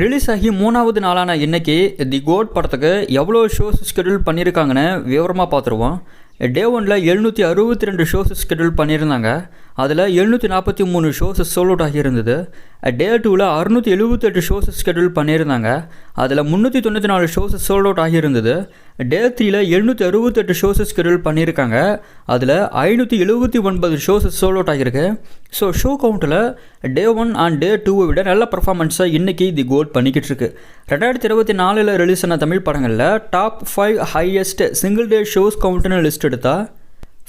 Release ஆகி மூணாவது நாளான இன்னைக்கு தி கோட் படத்துக்கு எவ்வளோ ஷோஸ் ஸ்கெடியூல் பண்ணியிருக்காங்கன்னு விவரமாக பார்த்துருவோம். டே ஒனில் எழுநூற்றி அறுபத்தி ரெண்டு ஷோஸ் ஸ்கெடியூல் பண்ணியிருந்தாங்க. அதில் எழுநூற்றி நாற்பத்தி மூணு ஷோஸ் சோல் அவுட் ஆகியிருந்தது. டே டூவில் அறுநூற்றி எழுபத்தெட்டு ஷோஸ் ஸ்கெடியூல் பண்ணியிருந்தாங்க. அதில் முந்நூற்றி தொண்ணூற்றி நாலு ஷோஸ் சோல் அவுட் ஆகியிருந்தது. டே த்ரீயில் எழுநூற்றி அறுபத்தெட்டு ஷோஸ் ஸ்கெடியூல் பண்ணியிருக்காங்க. அதில் ஐநூற்றி எழுபத்தி ஒன்பது ஷோஸ் சோல் அவுட் ஆகியிருக்கு. ஸோ ஷோ கவுண்ட்டில் டே ஒன் அண்ட் டே டூவை விட நல்ல பர்ஃபார்மன்ஸை இன்றைக்கி தி கோல் பண்ணிக்கிட்டு இருக்கு. ரெண்டாயிரத்தி இருபத்தி நாலில் ரிலீஸ் ஆன தமிழ் படங்களில் top five highest single day shows கவுண்ட்னு list எடுத்தா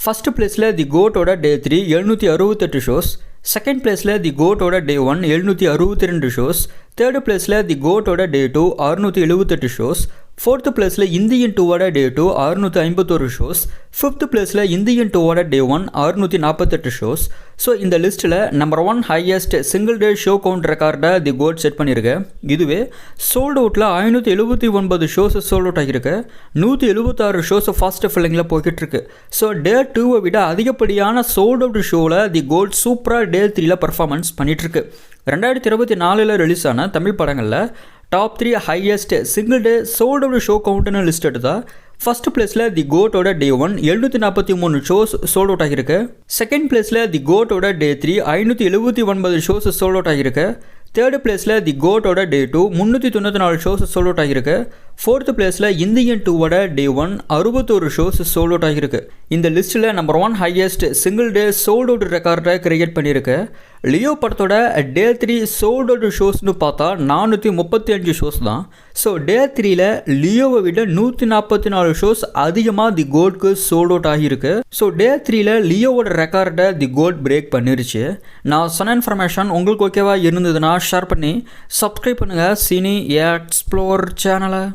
ஃபஸ்ட்டு பிளேஸில் தி கோட்டோட டே த்ரீ எழுநூற்றி அறுபத்தெட்டு ஷோஸ் செகண்ட் பிளேஸில் தி கோட்டோட டே ஒன் எழுநூற்றி அறுபத்தி ரெண்டு ஷோஸ் தேர்டு பிளேஸில் தி கோட்டோட டே டூ அறுநூற்றி எழுபத்தெட்டு ஷோஸ் ஃபோர்த்து பிளேஸில் இந்தியன் டூவோட டே டூ அறுநூற்றி ஐம்பத்தோரு ஷோஸ் ஃபிஃப்த் பிளேஸில் இந்தியன் டூவோட டே ஒன் அறுநூற்றி நாற்பத்தெட்டு ஷோஸ் ஸோ இந்த லிஸ்ட்டில் number one highest single day show count ரெக்கார்டை தி கோட் செட் பண்ணியிருக்கு. இதுவே சோல்ட் அவுட்டில் ஐநூற்றி எழுபத்தி ஒன்பது ஷோஸ் சோல்ட் அவுட் ஆகியிருக்கு. நூற்றி எழுபத்தாறு ஷோஸ் ஃபாஸ்ட் ஃபில்லிங்கில் போய்கிட்டு இருக்கு ஸோ டே டூவை விட அதிகப்படியான சோல்ட் அவுட் ஷோவில் தி கோல்ட் சூப்பராக டே த்ரீயில் பர்ஃபார்மன்ஸ் பண்ணிகிட்ருக்கு ரெண்டாயிரத்தி இருபத்தி நாலில் ரிலீஸ் ஆன தமிழ் படங்களில் top three highest single day sold out show கவுண்ட்னு list எடுத்தா ஃபர்ஸ்ட் பிளேஸில் தி கோட்டோட டே ஒன் எழுநூற்றி நாற்பத்தி மூணு ஷோஸ் சோல்ட் அவுட் ஆகியிருக்கு. செகண்ட் பிளேஸில் தி கோட்டோட டே த்ரீ ஐநூற்றி எழுபத்தி ஒன்பது ஷோஸ் சோல்ட் அவுட் ஆகியிருக்கு. தேர்டு பிளேஸில் தி கோட்டோட டே டூ முந்நூற்றி தொண்ணூற்றி நாலு ஷோஸ் சோல்ட் அவுட் ஆகியிருக்கு. ஃபோர்த்து பிளேஸில் இந்தியன் டூவோட டே ஒன் அறுபத்தோரு ஷோஸ் சோல்ட் அவுட் ஆகியிருக்கு. இந்த லிஸ்ட்டில் number one highest single day sold out ரெக்கார்டை கிரியேட் பண்ணியிருக்கு. லியோ படத்தோட டே த்ரீ சோல்டு ஷோஸ்னு பார்த்தா நானூற்றி முப்பத்தி அஞ்சு ஷோஸ் தான். ஸோ டே த்ரீல லியோவை விட நூற்றி நாற்பத்தி நாலு ஷோஸ் அதிகமாக தி கோல்டுக்கு சோல்ட் அவுட் ஆகியிருக்கு. ஸோ டே த்ரீல லியோவோட ரெக்கார்டை தி கோல்ட் பிரேக் பண்ணிருச்சு. நான் சொன்ன இன்ஃபர்மேஷன் உங்களுக்கு ஓகேவா இருந்ததுன்னா ஷேர் பண்ணி சப்ஸ்கிரைப் பண்ணுங்கள் சினி எக்ஸ்ப்ளோர் சேனலை